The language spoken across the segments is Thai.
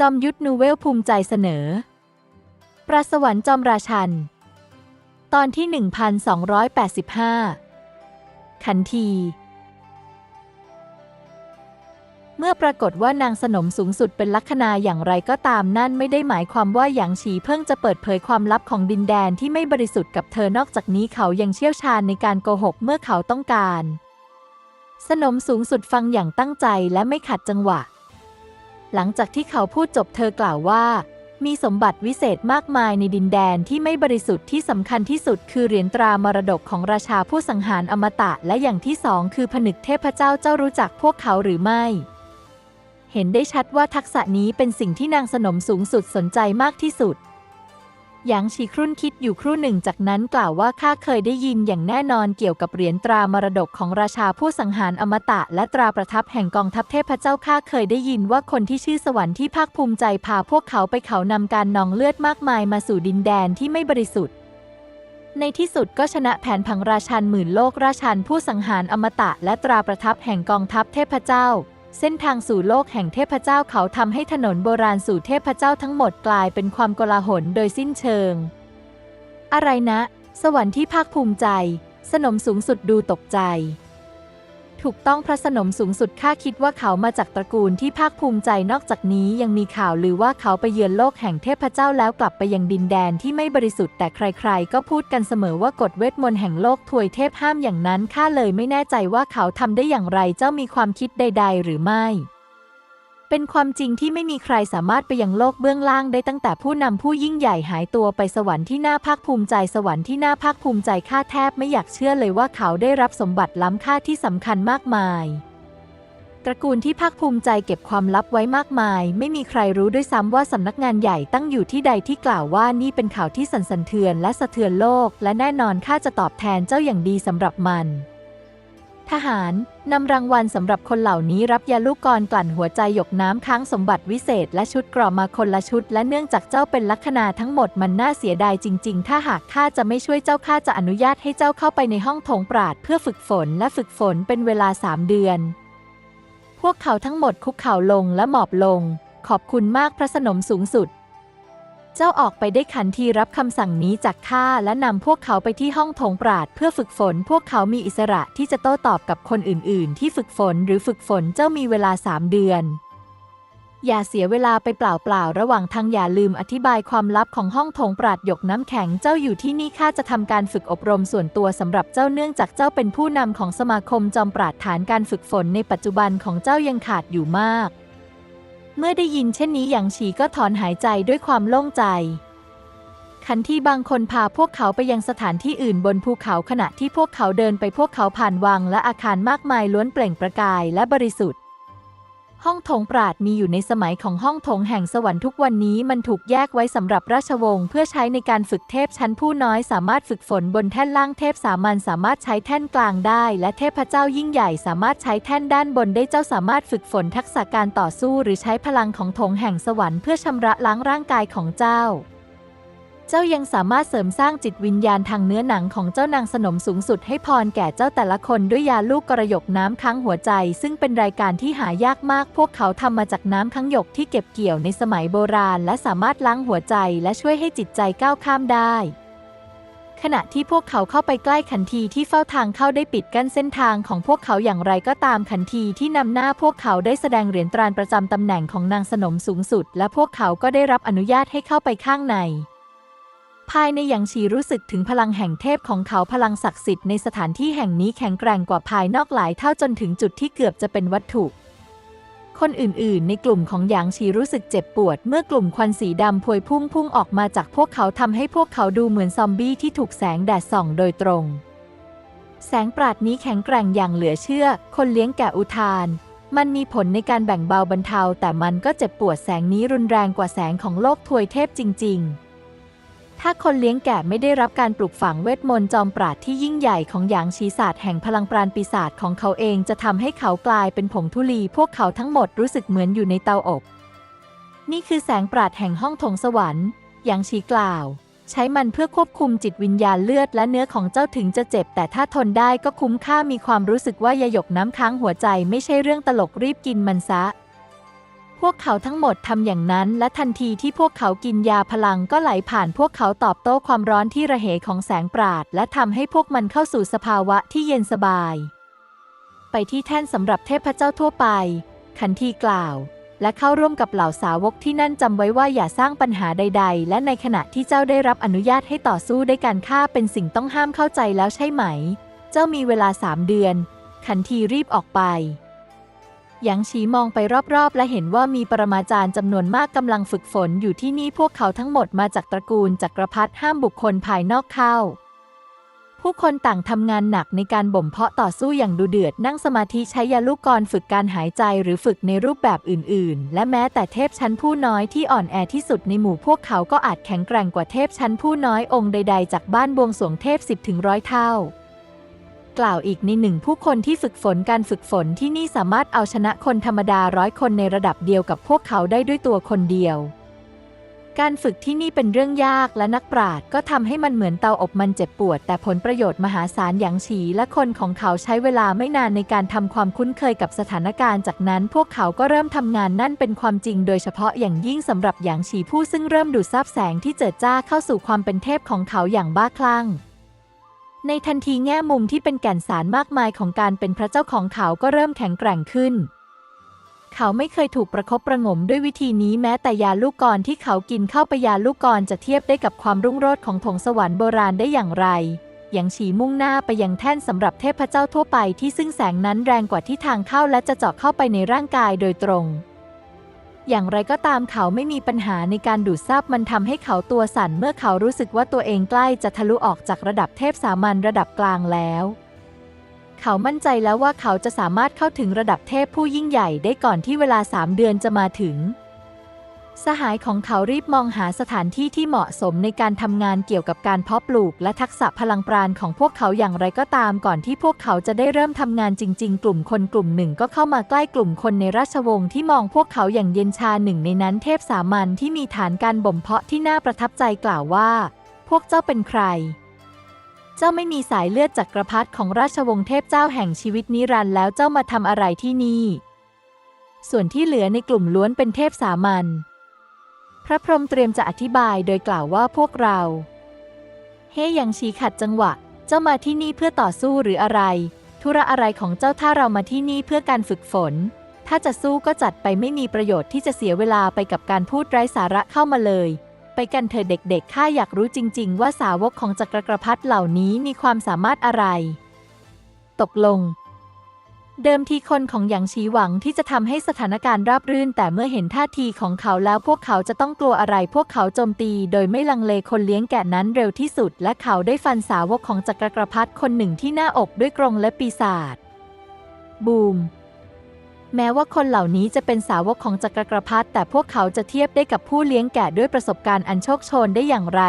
จอมยุทธนูเวลภูมิใจเสนอ ประสวรรค์จอมราชัน ตอนที่ 1285 ขันที เมื่อปรากฏว่านางสนมสูงสุดเป็นลัคนาอย่างไรก็ตามนั่นไม่ได้หมายความว่าหยางฉีเพิ่งจะเปิดเผยความลับของดินแดนที่ไม่บริสุทธิ์กับเธอนอกจากนี้เขายังเชี่ยวชาญในการโกหกเมื่อเขาต้องการ สนมสูงสุดฟังอย่างตั้งใจและไม่ขัดจังหวะ หลังจากที่เขาพูดจบเธอกล่าวว่า มีสมบัติวิเศษมากมายในดินแดนที่ไม่บริสุทธิ์ที่สำคัญที่สุดคือเหรียญตรามรดกของราชาผู้สังหารอมตะและอย่างที่สองคือผนึกเทพเจ้าเจ้ารู้จักพวกเขาหรือไม่ เห็นได้ชัดว่าทักษะนี้เป็นสิ่งที่นางสนมสูงสุดสนใจมากที่สุด หยางชีครุ่นคิดอยู่ครู่หนึ่งจากนั้นกล่าวว่าข้าเคยได้ยินอย่างแน่นอนเกี่ยวกับเหรียญตรามรดกของราชาผู้สังหารอมตะ และตราประทับแห่งกองทัพเทพเจ้าข้าเคยได้ยินว่าคนที่ชื่อสวรรค์ที่ภาคภูมิใจพาพวกเขาไปเขานำการนองเลือดมากมายมาสู่ดินแดนที่ไม่บริสุทธิ์ในที่สุดก็ชนะแผนผังราชันหมื่นโลกราชันผู้สังหารอมตะ และตราประทับแห่งกองทัพเทพเจ้า เส้นทางสู่โลกแห่งเทพเจ้าเขาทำให้ถนนโบราณสู่เทพเจ้าทั้งหมดกลายเป็นความโกลาหลโดยสิ้นเชิง อะไรนะ สวรรค์ที่ภาคภูมิใจ สนมสูงสุดดูตกใจ ถูกต้องพระสนมสูงสุดข้าคิดว่าเขามาจากตระกูลที่ภาคภูมิใจนอกจากนี้ยังมีข่าวลือว่าเขาไปเยือนโลกแห่งเทพเจ้าแล้วกลับไปยังดินแดนที่ไม่บริสุทธิ์แต่ใครๆ ก็พูดกันเสมอว่ากฎเวทมนต์แห่งโลกถวยเทพห้ามอย่างนั้นข้าเลยไม่แน่ใจว่าเขาทำได้อย่างไรเจ้ามีความคิดใด ๆ หรือไม่ เป็นความจริงที่ไม่มีใครสามารถไปยังโลกเบื้องล่างได้ตั้งแต่ผู้นำผู้ยิ่งใหญ่หายตัวไปสวรรค์ที่น่าภาคภูมิใจสวรรค์ที่น่าภาคภูมิใจข้าแทบไม่อยากเชื่อเลยว่าเขาได้รับสมบัติล้ำค่าที่สำคัญมากมาย ตระกูลที่ภาคภูมิใจเก็บความลับไว้มากมาย ไม่มีใครรู้ด้วยซ้ำว่าสำนักงานใหญ่ตั้งอยู่ที่ใดที่กล่าวว่านี่เป็นข่าวที่สั่นสะเทือนและสะเทือนโลก และแน่นอนข้าจะตอบแทนเจ้าอย่างดีสำหรับมัน ทหารนำรางวัลสำหรับคนเหล่านี้รับยาลูกกรกลั่นหัวใจหยกน้ำค้างสมบัติวิเศษ และชุดกรอบมาคนละชุด และเนื่องจากเจ้าเป็นลัคนาทั้งหมดมันน่าเสียดายจริง ๆ ถ้าหากข้าจะไม่ช่วยเจ้าข้าจะอนุญาตให้เจ้าเข้าไปในห้องโถงปราดเพื่อฝึกฝนและฝึกฝนเป็นเวลาสามเดือน พวกเขาทั้งหมดคุกเข่าลงและหมอบลง ขอบคุณมากพระสนมสูงสุด เจ้าออกไปได้ขันทีรับคำสั่งนี้จากข้าและนำพวกเขาไปที่ห้องโถงปราดเพื่อฝึกฝน พวกเขามีอิสระที่จะโต้ตอบกับคนอื่น ๆ ที่ฝึกฝนหรือฝึกฝนเจ้ามีเวลาสามเดือน อย่าเสียเวลาไปเปล่า ๆ ระหว่างทางอย่าลืมอธิบายความลับของห้องโถงปราดหยกน้ำแข็งเจ้าอยู่ที่นี่ข้าจะทำการฝึกอบรมส่วนตัวสำหรับเจ้าเนื่องจากเจ้าเป็นผู้นำของสมาคมจอมปราดฐานการฝึกฝนในปัจจุบันของเจ้ายังขาดอยู่มาก เมื่อได้ยินเช่นนี้หยางฉีก็ถอนหายใจด้วยความโล่งใจ ขันที่บางคนพาพวกเขาไปยังสถานที่อื่นบนภูเขาขณะที่พวกเขาเดินไปพวกเขาผ่านวังและอาคารมากมายล้วนเปล่งประกายและบริสุทธิ์ ห้องโถงปราดมีอยู่ในสมัยของห้องโถงแห่งสวรรค์ทุกวันนี้มันถูกแยกไว้สำหรับราชวงศ์เพื่อใช้ในการฝึกเทพชั้นผู้น้อยสามารถฝึกฝนบนแท่นล่างเทพสามัญสามารถใช้แท่นกลางได้ และเทพเจ้ายิ่งใหญ่สามารถใช้แท่นด้านบนได้เจ้าสามารถฝึกฝนทักษะการต่อสู้ หรือใช้พลังของโถงแห่งสวรรค์เพื่อชำระล้างร่างกายของเจ้า เจ้ายังสามารถเสริมสร้างจิตวิญญาณทางเนื้อหนังของเจ้านางสนมสูงสุดให้พรแก่เจ้าแต่ละคนด้วยยาลูกกระยกน้ำค้างหัวใจ ซึ่งเป็นรายการที่หายากมาก พวกเขาทำมาจากน้ำค้างหยกที่เก็บเกี่ยวในสมัยโบราณ และสามารถล้างหัวใจ และช่วยให้จิตใจก้าวข้ามได้ ขณะที่พวกเขาเข้าไปใกล้ขันทีที่เฝ้าทางเข้าได้ปิดกั้นเส้นทางของพวกเขาอย่างไรก็ตามขันทีที่นำหน้าพวกเขาได้แสดงเหรียญตราประจำตำแหน่งของนางสนมสูงสุด และพวกเขาก็ได้รับอนุญาตให้เข้าไปข้างใน ภายในหยางฉีรู้สึกถึงพลังแห่งเทพของเขาพลังศักดิ์สิทธิ์ในสถานที่แห่งนี้แข็งแกร่งกว่าภายนอกหลายเท่าจนถึงจุดที่เกือบจะเป็นวัตถุ คนอื่นๆ ในกลุ่มของหยางฉีรู้สึกเจ็บปวด เมื่อกลุ่มควันสีดำพวยพุ่งพุ่งออกมาจากพวกเขาทำให้พวกเขาดูเหมือนซอมบี้ที่ถูกแสงแดดส่องโดยตรง แสงปราดนี้แข็งแกร่งอย่างเหลือเชื่อ คนเลี้ยงแกะอุทานมันมีผลในการแบ่งเบาบรรเทา แต่มันก็เจ็บปวดแสงนี้รุนแรงกว่าแสงของโลกทวยเทพจริง ๆ ถ้าคนเลี้ยงแกะไม่ได้รับการปลูกฝังเวทมนต์จอมปราดที่ยิ่งใหญ่ของหยางชีศาสตร์แห่งพลังปราณปีศาจของเขาเองจะทำให้เขากลายเป็นผงธุลี พวกเขาทั้งหมดรู้สึกเหมือนอยู่ในเตาอบ นี่คือแสงปราดแห่งห้องโถงสวรรค์หยางชีกล่าว ใช้มันเพื่อควบคุมจิตวิญญาณเลือดและเนื้อของเจ้าถึงจะเจ็บ แต่ถ้าทนได้ก็คุ้มค่ามีความรู้สึกว่ายาหยกน้ำค้างหัวใจไม่ใช่เรื่องตลกรีบกินมันซะ พวกเขาทั้งหมดทำอย่างนั้นและทันทีที่พวกเขากินยาพลังก็ไหลผ่านพวกเขาตอบโต้ความร้อนที่ระเหของแสงปราด และทำให้พวกมันเข้าสู่สภาวะที่เย็นสบาย ไปที่แท่นสำหรับเทพเจ้าทั่วไป ขันทีกล่าว และเข้าร่วมกับเหล่าสาวกที่นั่นจำไว้ว่าอย่าสร้างปัญหาใด ๆ และในขณะที่เจ้าได้รับอนุญาตให้ต่อสู้ด้วยการฆ่าเป็นสิ่งต้องห้ามเข้าใจแล้วใช่ไหม เจ้ามีเวลาสามเดือน ขันทีรีบออกไป หยางฉีมองไปรอบๆ และเห็นว่ามีปรมาจารย์จำนวนมากกำลังฝึกฝนอยู่ที่นี่พวกเขาทั้งหมดมาจากตระกูลจักรพรรดิห้ามบุคคลภายนอกเข้า ผู้คนต่างทำงานหนักในการบ่มเพาะต่อสู้อย่างดุเดือดนั่งสมาธิใช้ยาลูกกรฝึกการหายใจหรือฝึกในรูปแบบอื่นๆ และแม้แต่เทพชั้นผู้น้อยที่อ่อนแอที่สุดในหมู่พวกเขาก็อาจแข็งแกร่งกว่าเทพชั้นผู้น้อยองค์ใด ๆ จากบ้านบวงสรวงเทพ 10ถึงร้อยเท่า กล่าวอีกในหนึ่งผู้คนที่ฝึกฝนการฝึกฝนที่นี่สามารถเอาชนะคนธรรมดาร้อยคนในระดับเดียวกับพวกเขาได้ด้วยตัวคนเดียว การฝึกที่นี่เป็นเรื่องยากและนักปราชญ์ก็ทำให้มันเหมือนเตาอบมันเจ็บปวด แต่ผลประโยชน์มหาศาลอย่างฉีและคนของเขาใช้เวลาไม่นานในการทำความคุ้นเคยกับสถานการณ์จากนั้น พวกเขาก็เริ่มทำงานนั่นเป็นความจริง โดยเฉพาะอย่างยิ่งสำหรับหยางฉีผู้ซึ่งเริ่มดูดซับแสงที่เจิดจ้าเข้าสู่ความเป็นเทพของเขาอย่างบ้าคลั่ง ในทันทีแง่มุมที่เป็นแก่นสารมากมายของการเป็นพระเจ้าของเขาก็เริ่มแข็งแกร่งขึ้น เขาไม่เคยถูกประคบประงมด้วยวิธีนี้แม้แต่ยาลูกกรที่เขากินเข้าไปยาลูกกรจะเทียบได้กับความรุ่งโรจน์ของถงสวรรค์โบราณได้อย่างไรอย่างฉีมุ่งหน้าไปยังแท่นสำหรับเทพเจ้าทั่วไปที่ซึ่งแสงนั้นแรงกว่าที่ทางเข้าและจะเจาะเข้าไปในร่างกายโดยตรง อย่างไรก็ตามเขาไม่มีปัญหาในการดูดซับมันทำให้เขาตัวสั่นเมื่อเขารู้สึกว่าตัวเองใกล้จะทะลุออกจากระดับเทพสามัญระดับกลางแล้ว เขามั่นใจแล้วว่าเขาจะสามารถเข้าถึงระดับเทพผู้ยิ่งใหญ่ได้ก่อนที่เวลาสามเดือนจะมาถึง สหายของเขารีบมองหาสถานที่ที่เหมาะสมในการทำงานเกี่ยวกับการเพาะปลูก และทักษะพลังปราณของพวกเขาอย่างไรก็ตามก่อนที่พวกเขาจะได้เริ่มทำงานจริง ๆ กลุ่มคนกลุ่มหนึ่งก็เข้ามาใกล้กลุ่มคนในราชวงศ์ที่มองพวกเขาอย่างเย็นชาหนึ่งในนั้นเทพสามัญที่มีฐานการบ่มเพาะที่น่าประทับใจกล่าวว่า พวกเจ้าเป็นใคร เจ้าไม่มีสายเลือดจักรพรรดิของราชวงศ์เทพเจ้าแห่งชีวิตนิรันดร์แล้วเจ้ามาทำอะไรที่นี่ ส่วนที่เหลือในกลุ่มล้วนเป็นเทพสามัญ พระพรหมเตรียมจะอธิบายโดยกล่าวว่าพวกเรา เฮยังชีขัดจังหวะ เจ้ามาที่นี่เพื่อต่อสู้หรืออะไร ธุระอะไรของเจ้าถ้าเรามาที่นี่เพื่อการฝึกฝน ถ้าจะสู้ก็จัดไปไม่มีประโยชน์ที่จะเสียเวลาไปกับการพูดไร้สาระเข้ามาเลย ไปกันเถอะเด็กๆข้าอยากรู้จริง ๆ ว่าสาวกของจักรกรพรรดิเหล่านี้มีความสามารถอะไร ตกลง เดิมทีคนของหยางชีหวังที่จะทำให้สถานการณ์ราบรื่น แต่เมื่อเห็นท่าทีของเขาแล้วพวกเขาจะต้องกลัวอะไร พวกเขาโจมตีโดยไม่ลังเลคนเลี้ยงแกะนั้นเร็วที่สุด และเขาได้ฟันสาวกของจักรกรพรรดิคนหนึ่งที่หน้าอกด้วยกรงและปีศาจบูม แม้ว่าคนเหล่านี้จะเป็นสาวกของจักรกรพรรดิแต่พวกเขาจะเทียบได้กับผู้เลี้ยงแกะด้วยประสบการณ์อันโชคโชนได้อย่างไร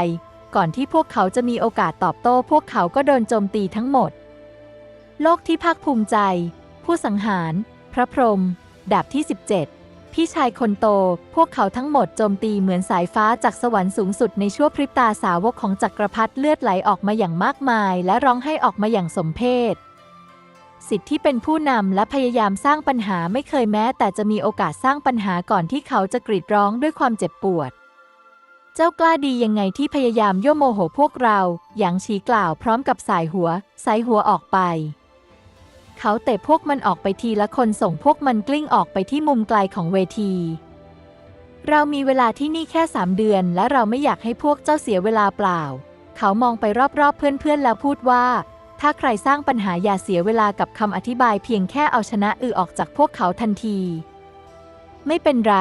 ก่อนที่พวกเขาจะมีโอกาสตอบโต้ พวกเขาก็โดนโจมตีทั้งหมด โลกที่ภาคภูมิใจ ผู้สังหาร พระพรหมดาบที่ 17 พี่ชายคนโต พวกเขาทั้งหมดโจมตีเหมือนสายฟ้าจากสวรรค์สูงสุดในชั่วพริบตาสาวกของจักรพรรดิเลือดไหลออกมาอย่างมากมาย และร้องให้ออกมาอย่างสมเพชสิทธิ์ที่เป็นผู้นำและพยายามสร้างปัญหาไม่เคยแม้ แต่จะมีโอกาสสร้างปัญหาก่อนที่เขาจะกรีดร้องด้วยความเจ็บปวด เจ้ากล้าดียังไงที่พยายามยั่วโมโหพวกเรา หยางฉีกล่าวพร้อมกับสายหัว สายหัวออกไป เขาเตะพวกมันออกไปทีละคนส่งพวกมันกลิ้งออกไปที่มุมไกลของเวที เรามีเวลาที่นี่แค่สามเดือน และเราไม่อยากให้พวกเจ้าเสียเวลาเปล่า เขามองไปรอบๆเพื่อนๆแล้วพูดว่า ถ้าใครสร้างปัญหาอย่าเสียเวลากับคำอธิบายเพียงแค่เอาชนะอือออกจากพวกเขาทันที ไม่เป็นไร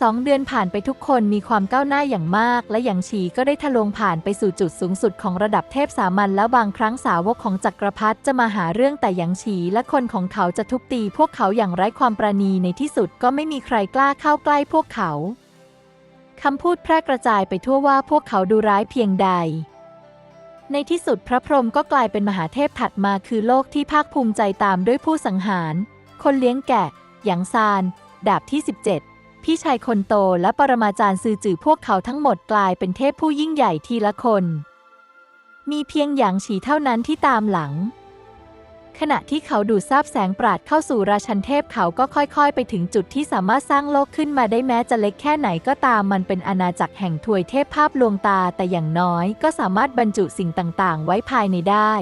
สองเดือนผ่านไปทุกคนมีความก้าวหน้าอย่างมาก และหยางฉีก็ได้ทะลวงผ่านไปสู่จุดสูงสุดของระดับเทพสามัญแล้วบางครั้งสาวกของจักรพรรดิจะมาหาเรื่องแต่หยางฉีและคนของเขาจะทุบตีพวกเขาอย่างไร้ความประณีในที่สุดก็ไม่มีใครกล้าเข้าใกล้พวกเขาคำพูดแพร่กระจายไปทั่วว่าพวกเขาดูร้ายเพียงใด ในที่สุดพระพรหมก็กลายเป็นมหาเทพถัดมาคือโลกที่ภาคภูมิใจตามด้วยผู้สังหาร คนเลี้ยงแกะหยางซาน ดาบที่ 17 พี่ชายคนโตและปรมาจารย์ซือจือพวกเขาทั้งหมดกลายเป็นเทพผู้ยิ่งใหญ่ทีละคน มีเพียงหยางฉีเท่านั้นที่ตามหลัง ขณะที่เขาดูดซาบแสงปราดเข้าสู่ราชันเทพเขาก็ค่อยๆ ไปถึงจุดที่สามารถสร้างโลกขึ้นมาได้แม้จะเล็กแค่ไหนก็ตามมันเป็นอาณาจักรแห่งถวยเทพภาพลวงตาแต่อย่างน้อยก็สามารถบรรจุสิ่งต่างๆ ไว้ภายในได้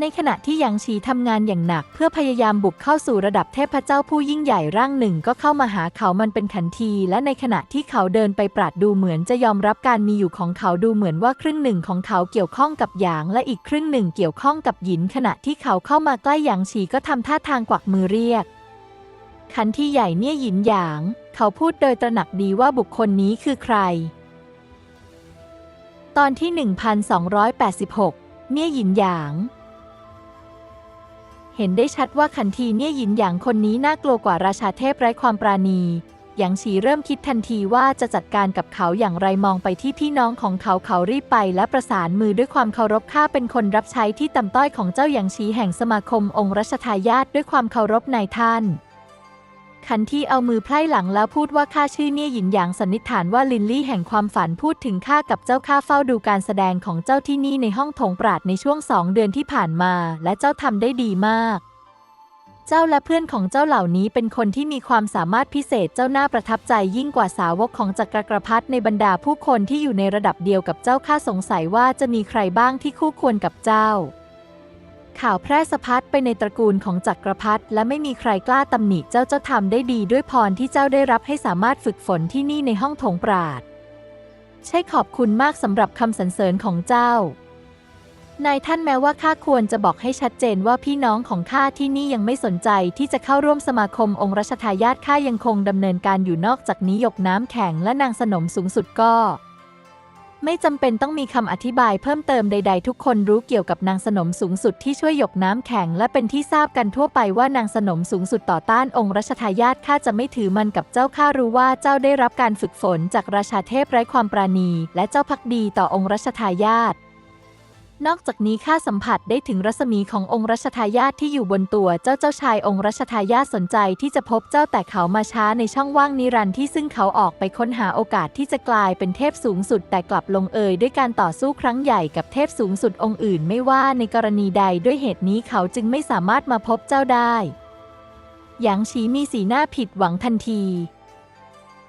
ในขณะที่หยางชีทำงานอย่างหนัก เพื่อพยายามบุกเข้าสู่ระดับเทพเจ้าผู้ยิ่งใหญ่ร่างหนึ่งก็เข้ามาหาเขามันเป็นขันที และในขณะที่เขาเดินไปปราดดูเหมือนจะยอมรับการมีอยู่ของเขาดูเหมือนว่าครึ่งหนึ่งของเขาเกี่ยวข้องกับหยาง และอีกครึ่งหนึ่งเกี่ยวข้องกับหยิน ขณะที่เขาเข้ามาใกล้หยางชีก็ทำท่าทางกวักมือเรียก ขันที่ใหญ่เนี่ยหยินหยาง เขาพูดโดยตระหนักดีว่าบุคคลนี้คือใคร ตอนที่ 1286 เนี่ยหยินหยาง เห็นได้ชัดว่าขันทีเนี่ยหยินหยางคนนี้น่ากลัวกว่าราชาเทพไร้ความปราณีหยางฉีเริ่มคิดทันทีว่าจะจัดการกับเขาอย่างไรมองไปที่พี่น้องของเขาเขารีบไปและประสานมือด้วยความเคารพข้าเป็นคนรับใช้ที่ต่ำต้อยของเจ้าหยางฉีแห่งสมาคมองค์รัชทายาทด้วยความเคารพนายท่าน ขันที่เอามือไพร่หลังแล้วพูดว่าข้าชื่อเนี่ยหยินหยางสันนิษฐานว่าลินลี่แห่งความฝันพูดถึงข้ากับเจ้าข้าเฝ้าดูการแสดงของเจ้าที่นี่ในห้องถงปราดในช่วงสองเดือนที่ผ่านมา และเจ้าทำได้ดีมาก เจ้าและเพื่อนของเจ้าเหล่านี้เป็นคนที่มีความสามารถพิเศษเจ้าน้าประทับใจยิ่งกว่าสาวกของจักรกรพรรดิในบรรดาผู้คนที่อยู่ในระดับเดียวกับเจ้าข้าสงสัยว่าจะมีใครบ้างที่คู่ควรกับเจ้า ข่าวแพร่สะพัดไปในตระกูลของจักรพรรดิและไม่มีใครกล้าตำหนิเจ้าเจ้าทำได้ดีด้วยพรที่เจ้าได้รับให้สามารถฝึกฝนที่นี่ในห้องถงปราด ใช่ขอบคุณมากสำหรับคำสรรเสริญของเจ้านายท่านแม้ว่าข้าควรจะบอกให้ชัดเจนว่าพี่น้องของข้าที่นี่ยังไม่สนใจที่จะเข้าร่วมสมาคมองค์รัชทายาทข้ายังคงดำเนินการอยู่นอกจากนี้หยกน้ำแข็งและนางสนมสูงสุดก็ ไม่จำเป็นต้องมีคำอธิบายเพิ่มเติมใด ๆ ทุกคนรู้เกี่ยวกับนางสนมสูงสุดที่ช่วยหยกน้ำแข็ง และเป็นที่ทราบกันทั่วไปว่านางสนมสูงสุดต่อต้านองค์รัชทายาทข้าจะไม่ถือมันกับเจ้าข้ารู้ว่าเจ้าได้รับการฝึกฝนจากราชาเทพไร้ความปราณี และเจ้าพักดีต่อองค์รัชทายาท นอกจากนี้ข้าสัมผัสได้ถึงรัศมีขององค์รัชทายาทที่อยู่บนตัวเจ้าเจ้าชายองค์รัชทายาทสนใจที่จะพบเจ้าแต่เขามาช้าในช่องว่างนิรันดร์ที่ซึ่งเขาออกไปค้นหาโอกาสที่จะกลายเป็นเทพสูงสุด แต่กลับลงเอยด้วยการต่อสู้ครั้งใหญ่กับเทพสูงสุดองค์อื่น ไม่ว่าในกรณีใดด้วยเหตุนี้เขาจึงไม่สามารถมาพบเจ้าได้หยางฉีมีสีหน้าผิดหวังทันที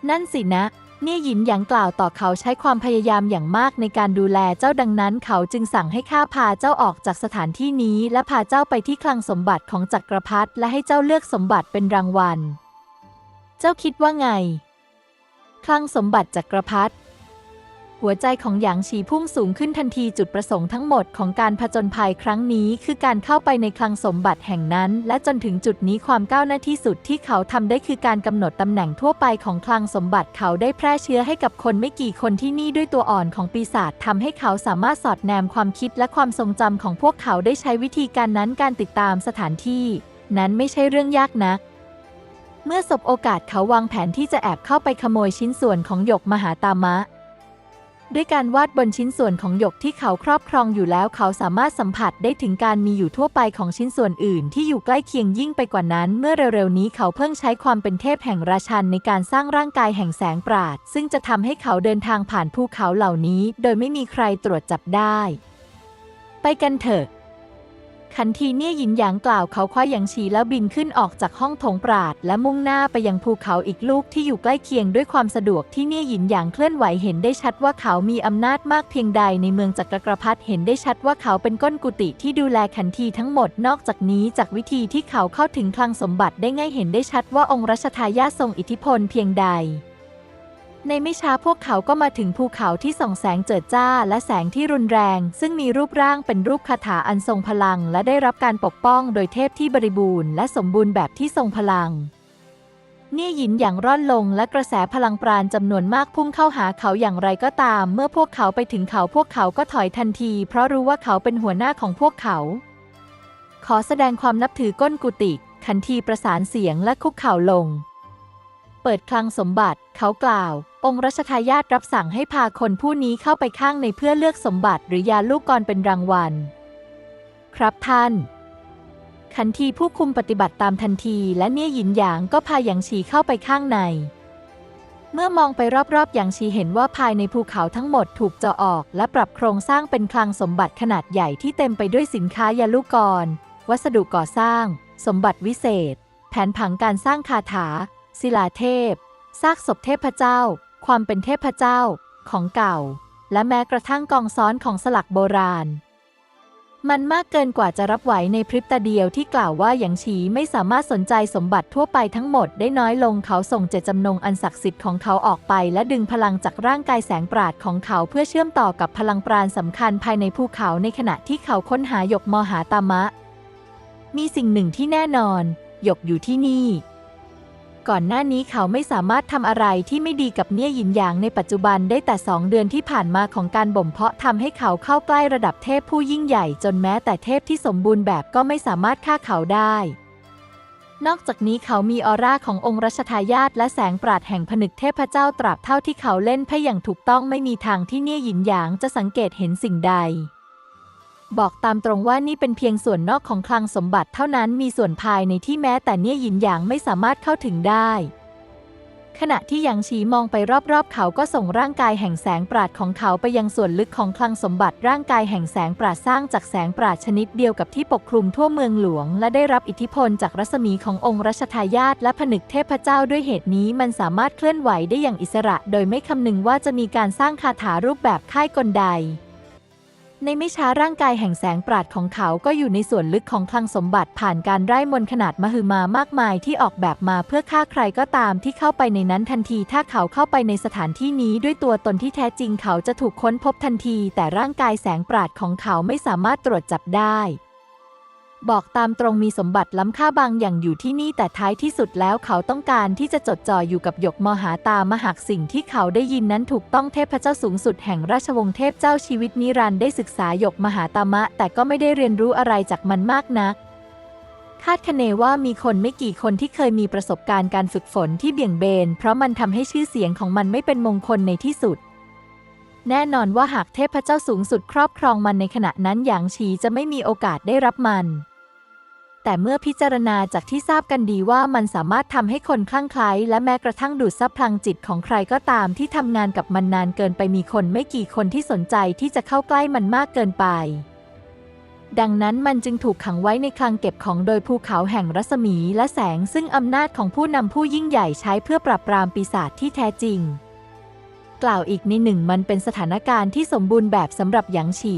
นั่นสินะ เนี่ยหยินหยางกล่าวต่อเขาใช้ความพยายามอย่างมากในการดูแลเจ้าดังนั้น เขาจึงสั่งให้ข้าพาเจ้าออกจากสถานที่นี้ และพาเจ้าไปที่คลังสมบัติของจักรพรรดิและให้เจ้าเลือกสมบัติเป็นรางวัล เจ้าคิดว่าไง คลังสมบัติจักรพรรดิ หัวใจของหยางฉีพุ่งสูงขึ้นทันทีจุดประสงค์ทั้งหมดของการผจญภัยครั้งนี้ คือการเข้าไปในคลังสมบัติแห่งนั้น และจนถึงจุดนี้ความก้าวหน้าที่สุดที่เขาทำได้คือการกำหนดตำแหน่งทั่วไปของคลังสมบัติเขาได้แพร่เชื้อให้กับคนไม่กี่คนที่นี่ด้วยตัวอ่อนของปีศาจทำให้เขาสามารถสอดแนมความคิดและความทรงจำของพวกเขาได้ใช้วิธีการนั้นการติดตามสถานที่ นั้นไม่ใช่เรื่องยากนักเมื่อสบโอกาสเขาวางแผนที่จะแอบเข้าไปขโมยชิ้นส่วนของหยกมหาตามะ ด้วยการวาดบนชิ้นส่วนของหยกที่เขาครอบครองอยู่แล้วเขาสามารถสัมผัสได้ถึงการมีอยู่ทั่วไปของชิ้นส่วนอื่น ที่อยู่ใกล้เคียงยิ่งไปกว่านั้น เมื่อเร็วๆนี้เขาเพิ่งใช้ความเป็นเทพแห่งราชันในการสร้างร่างกายแห่งแสงปราด ซึ่งจะทำให้เขาเดินทางผ่านภูเขาเหล่านี้ โดยไม่มีใครตรวจจับได้ ไปกันเถอะ ขันทีเนี่ยหยินหยางกล่าวเขาคว้าหยางฉีแล้วบินขึ้นออกจากห้องโถงปราด และมุ่งหน้าไปยังภูเขาอีกลูกที่อยู่ใกล้เคียงด้วยความสะดวกที่เนี่ยหยินหยางเคลื่อนไหวเห็นได้ชัดว่าเขามีอำนาจมากเพียงใดในเมืองจักรกรพรรดิเห็นได้ชัดว่าเขาเป็นก้นกุฏิที่ดูแลขันทีทั้งหมดนอกจากนี้จากวิธีที่เขาเข้าถึงคลังสมบัติได้ง่ายเห็นได้ชัดว่าองค์รัชทายาททรงอิทธิพลเพียงใด ในไม่ช้าพวกเขาก็มาถึงภูเขาที่ส่องแสงเจิดจ้าและแสงที่รุนแรง ซึ่งมีรูปร่างเป็นรูปคาถาอันทรงพลัง และได้รับการปกป้องโดยเทพที่บริบูรณ์และสมบูรณ์แบบที่ทรงพลังเนี่ยหยินอย่างร่อนลงและกระแสพลังปราณจำนวนมากพุ่งเข้าหาเขาอย่างไรก็ตาม เมื่อพวกเขาไปถึงเขาพวกเขาก็ถอยทันที เพราะรู้ว่าเขาเป็นหัวหน้าของพวกเขา ขอแสดงความนับถือก้นกุฏิขันทีประสานเสียงและคุกเข่าลง เปิดคลังสมบัติ เขากล่าว องค์รัชทายาทรับสั่งให้พาคนผู้นี้เข้าไปข้างในเพื่อเลือกสมบัติหรือยาลูกกรเป็นรางวัล ครับท่านขันทีผู้คุมปฏิบัติตามทันที และเนี่ยหยินหยางก็พาหยางฉีเข้าไปข้างใน เมื่อมองไปรอบๆหยางฉีเห็นว่าภายในภูเขาทั้งหมดถูกเจาะออก และปรับโครงสร้างเป็นคลังสมบัติขนาดใหญ่ที่เต็มไปด้วยสินค้ายาลูกกร วัสดุก่อสร้าง สมบัติวิเศษ แผนผังการสร้างคาถา ศิลาเทพ ซากศพเทพเจ้า ความเป็นเทพเจ้า ของเก่า และแม้กระทั่งกองซ้อนของสลักโบราณ มันมากเกินกว่าจะรับไหวในพริบตาเดียวที่กล่าวว่าหยางฉีไม่สามารถสนใจสมบัติทั่วไปทั้งหมดได้น้อยลงเขาส่งเจตจำนงอันศักดิ์สิทธิ์ของเขาออกไป และดึงพลังจากร่างกายแสงปราดของเขาเพื่อเชื่อมต่อกับพลังปราณสำคัญภายในภูเขาในขณะที่เขาค้นหาหยกมหาตามะ มีสิ่งหนึ่งที่แน่นอนหยกอยู่ที่นี่ ก่อนหน้านี้เขาไม่สามารถทำอะไรที่ไม่ดีกับเนี่ยหยินหยางในปัจจุบันได้แต่สองเดือนที่ผ่านมาของการบ่มเพาะทำให้เขาเข้าใกล้ระดับเทพผู้ยิ่งใหญ่จนแม้แต่เทพที่สมบูรณ์แบบก็ไม่สามารถฆ่าเขาได้ นอกจากนี้เขามีออร่าขององค์รัชทายาทและแสงปราดแห่งผนึกเทพเจ้าตราบเท่าที่เขาเล่นไพ่อย่างถูกต้องไม่มีทางที่เนี่ยหยินหยางจะสังเกตเห็นสิ่งใด บอกตามตรงว่านี่เป็นเพียงส่วนนอกของคลังสมบัติเท่านั้นมีส่วนภายในที่แม้แต่เนี่ยหยินหยางไม่สามารถเข้าถึงได้ ขณะที่หยางฉีมองไปรอบๆ เขาก็ส่งร่างกายแห่งแสงปราดของเขาไปยังส่วนลึกของคลังสมบัติร่างกายแห่งแสงปราดสร้างจากแสงปราดชนิดเดียวกับที่ปกคลุมทั่วเมืองหลวง และได้รับอิทธิพลจากรัศมีขององค์รัชทายาทและผนึกเทพเจ้าด้วยเหตุนี้มันสามารถเคลื่อนไหวได้อย่างอิสระ โดยไม่คำนึงว่าจะมีการสร้างคาถารูปแบบค่ายกลใด ในไม่ช้าร่างกายแห่งแสงปราดของเขาก็อยู่ในส่วนลึกของคลังสมบัติผ่านการไร้มนขนาดมหึมามากมายที่ออกแบบมาเพื่อฆ่าใครก็ตามที่เข้าไปในนั้นทันที ถ้าเขาเข้าไปในสถานที่นี้ด้วยตัวตนที่แท้จริงเขาจะถูกค้นพบทันที แต่ร่างกายแสงปราดของเขาไม่สามารถตรวจจับได้ บอกตามตรงมีสมบัติล้ำค่าบางอย่างอยู่ที่นี่แต่ท้ายที่สุดแล้วเขาต้องการที่จะจดจ่ออยู่กับหยกมหาตามหากสิ่งที่เขาได้ยินนั้นถูกต้องเทพเจ้าสูงสุดแห่งราชวงศ์เทพเจ้าชีวิตนิรันดร์ได้ศึกษาหยกมหาตามะ แต่ก็ไม่ได้เรียนรู้อะไรจากมันมากนัก คาดคะเนว่ามีคนไม่กี่คนที่เคยมีประสบการณ์การฝึกฝนที่เบี่ยงเบน เพราะมันทำให้ชื่อเสียงของมันไม่เป็นมงคลในที่สุด แน่นอนว่าหากเทพเจ้าสูงสุดครอบครองมันในขณะนั้นหยางฉีจะไม่มีโอกาสได้รับมัน แต่เมื่อพิจารณาจากที่ทราบกันดีว่ามันสามารถทำให้คนคลั่งไคล้และแม้กระทั่งดูดซับพลังจิตของใครก็ตามที่ทำงานกับมันนานเกินไปมีคนไม่กี่คนที่สนใจที่จะเข้าใกล้มันมากเกินไป ดังนั้นมันจึงถูกขังไว้ในคลังเก็บของโดยภูเขาแห่งรัศมีและแสงซึ่งอำนาจของผู้นำผู้ยิ่งใหญ่ใช้เพื่อปราบปรามปีศาจที่แท้จริง กล่าวอีกในหนึ่งมันเป็นสถานการณ์ที่สมบูรณ์แบบสำหรับหยางฉี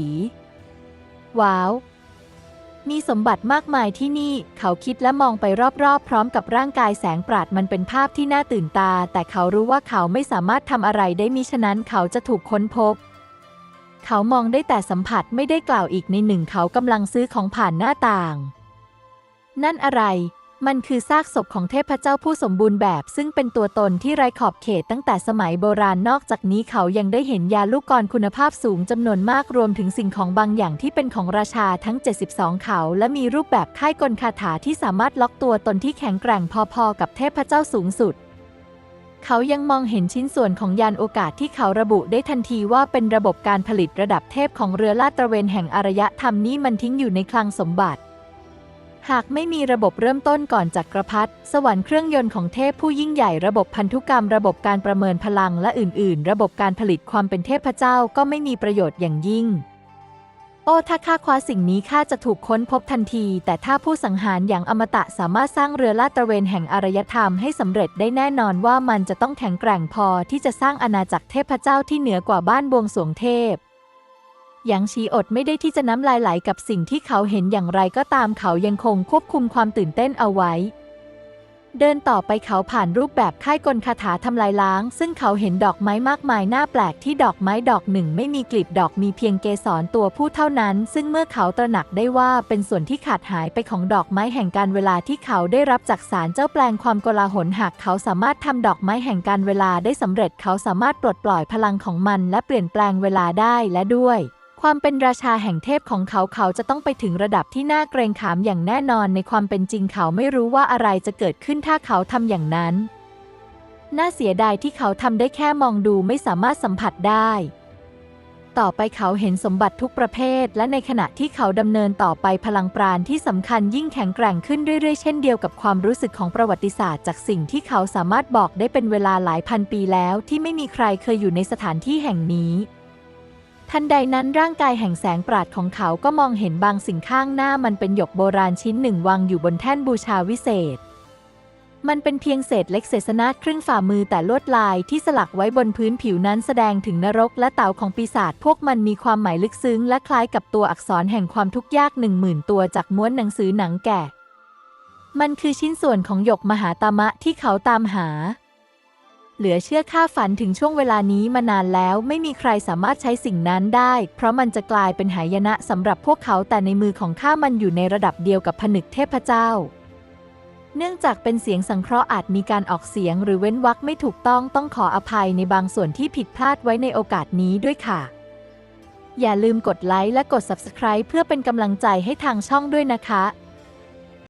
ว้าว มีสมบัติมากมายที่นี่ เขาคิดและมองไปรอบๆ พร้อมกับร่างกายแสงปราดมันเป็นภาพที่น่าตื่นตา แต่เขารู้ว่าเขาไม่สามารถทำอะไรได้มิฉะนั้นเขาจะถูกค้นพบ เขามองได้แต่สัมผัสไม่ได้กล่าวอีกในหนึ่งเขากำลังซื้อของผ่านหน้าต่าง นั่นอะไร มันคือซากศพของเทพเจ้าผู้สมบูรณ์แบบ ซึ่งเป็นตัวตนที่ไร้ขอบเขตตั้งแต่สมัยโบราณนอกจากนี้เขายังได้เห็นยาลูกกรคุณภาพสูงจำนวนมากรวมถึงสิ่งของบางอย่างที่เป็นของราชาทั้ง 72 เขา และมีรูปแบบค่ายกลคาถาที่สามารถล็อกตัวตนที่แข็งแกร่งพอๆ กับเทพเจ้าสูงสุดเขายังมองเห็นชิ้นส่วนของยานโอกาสที่เขาระบุได้ทันทีว่าเป็นระบบการผลิตระดับเทพของเรือลาดตระเวนแห่งอารยธรรมนี้มันทิ้งอยู่ในคลังสมบัติ หากไม่มีระบบเริ่มต้นก่อนจักรพรรดิสวรรค์เครื่องยนต์ของเทพผู้ยิ่งใหญ่ระบบพันธุกรรม ระบบการประเมินพลังและอื่น ๆ ระบบการผลิตความเป็นเทพเจ้าก็ไม่มีประโยชน์อย่างยิ่ง โอ้ถ้าข้าคว้าสิ่งนี้ข้าจะถูกค้นพบทันที แต่ถ้าผู้สังหารอย่างอมตะสามารถสร้างเรือลาดตระเวนแห่งอารยธรรมให้สำเร็จได้แน่นอนว่ามันจะต้องแข็งแกร่งพอที่จะสร้างอาณาจักรเทพเจ้าที่เหนือกว่าบ้านบวงสวงเทพ หยางชีอดไม่ได้ที่จะน้ำลายไหลกับสิ่งที่เขาเห็นอย่างไรก็ตามเขายังคงควบคุมความตื่นเต้นเอาไว้ เดินต่อไปเขาผ่านรูปแบบค่ายกลคาถาทำลายล้าง ซึ่งเขาเห็นดอกไม้มากมายน่าแปลกที่ดอกไม้ดอกหนึ่งไม่มีกลีบดอกมีเพียงเกสรตัวผู้เท่านั้น ซึ่งเมื่อเขาตระหนักได้ว่าเป็นส่วนที่ขาดหายไปของดอกไม้แห่งการเวลาที่เขาได้รับจากสารเจ้าแปลงความกลาหลหากเขาสามารถทำดอกไม้แห่งการเวลาได้สำเร็จ เขาสามารถปลดปล่อยพลังของมัน และเปลี่ยนแปลงเวลาได้และด้วย ความเป็นราชาแห่งเทพของเขาเขาจะต้องไปถึงระดับที่น่าเกรงขามอย่างแน่นอนในความเป็นจริงเขาไม่รู้ว่าอะไรจะเกิดขึ้นถ้าเขาทำอย่างนั้น น่าเสียดายที่เขาทำได้แค่มองดูไม่สามารถสัมผัสได้ ต่อไปเขาเห็นสมบัติทุกประเภท และในขณะที่เขาดำเนินต่อไปพลังปราณที่สำคัญยิ่งแข็งแกร่งขึ้นเรื่อยๆ เช่นเดียวกับความรู้สึกของประวัติศาสตร์จากสิ่งที่เขาสามารถบอกได้เป็นเวลาหลายพันปีแล้วที่ไม่มีใครเคยอยู่ในสถานที่แห่งนี้ ทันใดนั้นร่างกายแห่งแสงปราดของเขาก็มองเห็นบางสิ่งข้างหน้ามันเป็นหยกโบราณชิ้นหนึ่งวางอยู่บนแท่นบูชาวิเศษ มันเป็นเพียงเศษเล็กเศษนาดครึ่งฝ่ามือแต่ลวดลายที่สลักไว้บนพื้นผิวนั้นแสดงถึงนรกและเต่าของปีศาจพวกมันมีความหมายลึกซึ้งและคล้ายกับตัวอักษรแห่งความทุกข์ยากหนึ่งหมื่นตัวจากม้วนหนังสือหนังแกะ มันคือชิ้นส่วนของหยกมหาตามะที่เขาตามหา เหลือเชื่อข้าฝันถึงช่วงเวลานี้มานานแล้วไม่มีใครสามารถใช้สิ่งนั้นได้ เพราะมันจะกลายเป็นหายนะสำหรับพวกเขาแต่ในมือของข้ามันอยู่ในระดับเดียวกับผนึกเทพเจ้า เนื่องจากเป็นเสียงสังเคราะห์อาจมีการออกเสียงหรือเว้นวรรคไม่ถูกต้องต้องขออภัยในบางส่วนที่ผิดพลาดไว้ในโอกาสนี้ด้วยค่ะ อย่าลืมกดไลค์และกด Subscribe เพื่อเป็นกำลังใจให้ทางช่องด้วยนะคะ